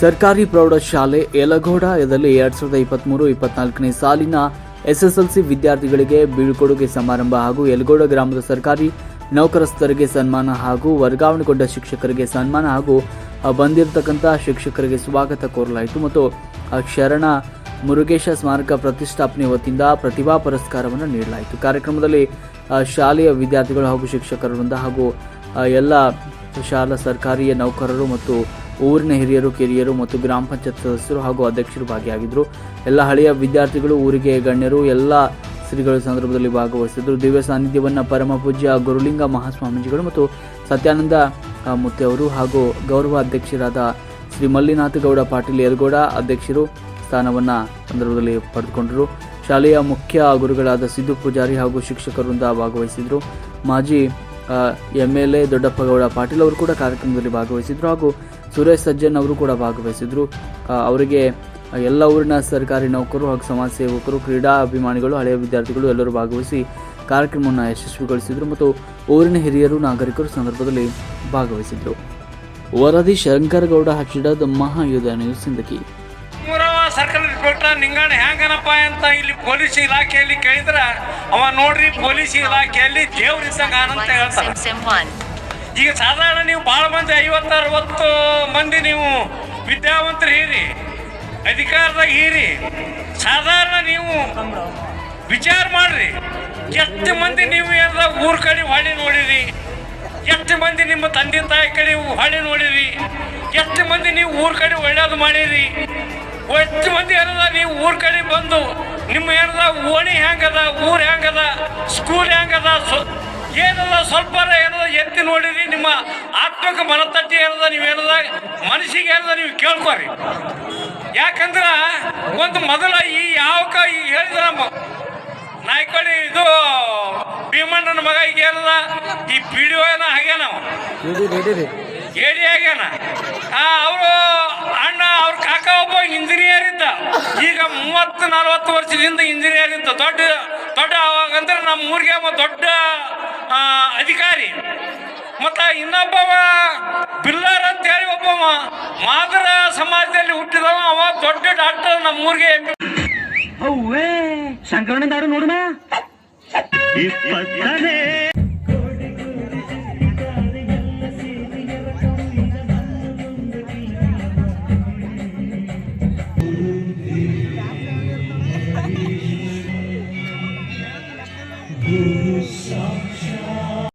ಸರ್ಕಾರಿ ಪ್ರೌಢಶಾಲೆ ಯಲಗೋಡದಲ್ಲಿ ಎರಡ್ ಸಾವಿರದ ಇಪ್ಪತ್ಮೂರು, ಇಪ್ಪತ್ನಾಲ್ಕನೇ ಸಾಲಿನ ಎಸ್ಎಸ್ಎಲ್ಸಿ ವಿದ್ಯಾರ್ಥಿಗಳಿಗೆ ಬೀಳ್ಕೊಡುಗೆ ಸಮಾರಂಭ ಹಾಗೂ ಯಲಗೋಡ ಗ್ರಾಮದ ಸರ್ಕಾರಿ ನೌಕರಸ್ಥರಿಗೆ ಸನ್ಮಾನ ಹಾಗೂ ವರ್ಗಾವಣೆಗೊಂಡ ಶಿಕ್ಷಕರಿಗೆ ಸನ್ಮಾನ ಹಾಗೂ ಬಂದಿರತಕ್ಕಂಥ ಶಿಕ್ಷಕರಿಗೆ ಸ್ವಾಗತ ಕೋರಲಾಯಿತು ಮತ್ತು ಶರಣ ಮುರುಗೇಶ ಸ್ಮಾರಕ ಪ್ರತಿಷ್ಠಾಪನೆ ವತಿಯಿಂದ ಪ್ರತಿಭಾ ಪುರಸ್ಕಾರವನ್ನು ನೀಡಲಾಯಿತು. ಕಾರ್ಯಕ್ರಮದಲ್ಲಿ ಶಾಲೆಯ ವಿದ್ಯಾರ್ಥಿಗಳು ಹಾಗೂ ಶಿಕ್ಷಕರ ವೃಂದ ಹಾಗೂ ಎಲ್ಲ ಶಾಲಾ ಸರ್ಕಾರಿಯ ನೌಕರರು ಮತ್ತು ಊರಿನ ಹಿರಿಯರು, ಕಿರಿಯರು ಮತ್ತು ಗ್ರಾಮ ಪಂಚಾಯತ್ ಸದಸ್ಯರು ಹಾಗೂ ಅಧ್ಯಕ್ಷರು ಭಾಗಿಯಾಗಿದ್ದರು ಎಲ್ಲ ಹಳೆಯ ವಿದ್ಯಾರ್ಥಿಗಳು, ಊರಿಗೆ ಗಣ್ಯರು, ಎಲ್ಲ ಶ್ರೀಗಳು ಸಂದರ್ಭದಲ್ಲಿ ಭಾಗವಹಿಸಿದ್ರು. ದಿವ್ಯ ಸಾನ್ನಿಧ್ಯವನ್ನು ಪರಮ ಪೂಜ್ಯ ಗುರುಲಿಂಗ ಮಹಾಸ್ವಾಮೀಜಿಗಳು ಮತ್ತು ಸತ್ಯಾನಂದ ಮುತ್ತೆ ಅವರು ಹಾಗೂ ಗೌರವ ಅಧ್ಯಕ್ಷರಾದ ಶ್ರೀ ಮಲ್ಲಿನಾಥ ಗೌಡ, ಪಾಟೀಲ್ ಯರಗೌಡ ಅಧ್ಯಕ್ಷರು ಸ್ಥಾನವನ್ನು ಸಂದರ್ಭದಲ್ಲಿ ಪಡೆದುಕೊಂಡರು. ಶಾಲೆಯ ಮುಖ್ಯ ಗುರುಗಳಾದ ಸಿದ್ದು ಪೂಜಾರಿ ಹಾಗೂ ಶಿಕ್ಷಕರಿಂದ ಭಾಗವಹಿಸಿದರು. ಮಾಜಿ M L A Doddappagowda Patil ಅವರು ಕೂಡ ಕಾರ್ಯಕ್ರಮದಲ್ಲಿ ಭಾಗವಹಿಸಿದರು ಹಾಗೂ ಸುರೇಶ್ ಸಜ್ಜನ್ ಅವರು ಕೂಡ ಭಾಗವಹಿಸಿದ್ರು ಅವರಿಗೆ ಎಲ್ಲ ಊರಿನ ಸರ್ಕಾರಿ ನೌಕರರು ಹಾಗೂ ಸಮಾಜ ಸೇವಕರು ಕ್ರೀಡಾ ಅಭಿಮಾನಿಗಳು ಹಳೆಯ ವಿದ್ಯಾರ್ಥಿಗಳು ಎಲ್ಲರೂ ಭಾಗವಹಿಸಿ ಕಾರ್ಯಕ್ರಮವನ್ನು ಯಶಸ್ವಿಗೊಳಿಸಿದರು ಮತ್ತು ಊರಿನ ಹಿರಿಯರು ನಾಗರಿಕರು ಸಂದರ್ಭದಲ್ಲಿ ಭಾಗವಹಿಸಿದ್ರು ವರದಿ ಶಂಕರಗೌಡ ಹಚ್ಚಿಡದ ಮಹಾಯುಧ ನ್ಯೂಸ್ ಸಿಂದಗಿ ಮೂರವ ಸರ್ಕಲ್ ಇನ್ಸ್ಪೆಕ್ಟರ್ ನಿಂಗಣ್ಣ ಹೆಂಗನಪ್ಪ ಅಂತ ಇಲ್ಲಿ ಪೊಲೀಸ್ ಇಲಾಖೆಯಲ್ಲಿ ಕೇಳಿದ್ರೆ ಅವ ನೋಡ್ರಿ ಪೊಲೀಸ್ ಇಲಾಖೆಯಲ್ಲಿ ಅಂತ 1. ಈಗ ಸಾಧಾರಣ ನೀವು ಭಾಳ ಮಂದಿ ಐವತ್ತು ಅರವತ್ತು ಮಂದಿ ನೀವು ವಿದ್ಯಾವಂತರು ಹೀರಿ, ಅಧಿಕಾರದಾಗ ಹೀರಿ, ಸಾಧಾರಣ ನೀವು ವಿಚಾರ ಮಾಡ್ರಿ. ಎಷ್ಟು ಮಂದಿ ನೀವು ಎಲ್ಲ ಊರ ಕಡೆ ಹೊಳೆ ನೋಡಿರಿ? ಎಷ್ಟು ಮಂದಿ ನಿಮ್ಮ ತಂದೆ ತಾಯಿ ಕಡೆ ಹೊಳೆ ನೋಡಿರಿ? ಎಷ್ಟು ಮಂದಿ ನೀವು ಊರ ಕಡೆ ಒಳ್ಳೇದು ಮಾಡಿರಿ? ಎಷ್ಟು ಮಂದಿ ಏನದ ನೀವು ಊರ ಕಡೆ ಬಂದು ನಿಮ್ಮ ಏನದ ಓಣಿ ಹೆಂಗದ ಊರ್ ಹೆಂಗದ ಸ್ಕೂಲ್ ಹೆಂಗದ ಏನದ ಸ್ವಲ್ಪ ಏನದ ಎತ್ತಿ ನೋಡಿರಿ ನಿಮ್ಮ ಆತ್ಮಕ ಮನತಟ್ಟಿ ಏನದ ನೀವೇನದ ಮನಸ್ಸಿಗೆ ಏನದ ನೀವು ಕೇಳ್ಕೊರಿ ಯಾಕಂದ್ರೆ ಒಂದು ಮೊದಲ ಈ ಯಾವ ಕ ಈ ಹೇಳಿದ್ರ ಮ- ನಾಯ್ಕಡಿ ಇದು ಭೀಮಣ್ಣನ ಮಗ ಈಗ ಏನದ ಈ ಪಿ ಡಿ ಆಗ್ಯಾನ ಅವ. ಏಡಿ ಆಗ್ಯಾನ ಅವರು ಅಣ್ಣ ಅವ್ರ ಕಾಕ ಒಬ್ಬ ಇಂಜಿನಿಯರ್ ಇದ್ದ ಈಗ ಮೂವತ್ತು ನಲವತ್ತು ವರ್ಷದಿಂದ ಇಂಜಿನಿಯರ್ ಇದ್ದ. ದೊಡ್ಡ ದೊಡ್ಡ ಅವಾಗಂದ್ರೆ ನಮ್ಮ ಊರಿಗೆ ದೊಡ್ಡ ಅಧಿಕಾರಿ. ಮತ್ತ ಇನ್ನೊಬ್ಬವ ಬಿಲ್ಲರ್ ಅಂತ ಹೇಳಿ ಒಬ್ಬವ. ಮಾದರ ಸಮಾಜದಲ್ಲಿ ಹುಟ್ಟಿದವ ಅವ ದೊಡ್ಡ ಡಾಕ್ಟರ್ ನಮ್ಮ ಊರಿಗೆ ಅವ್ವೇ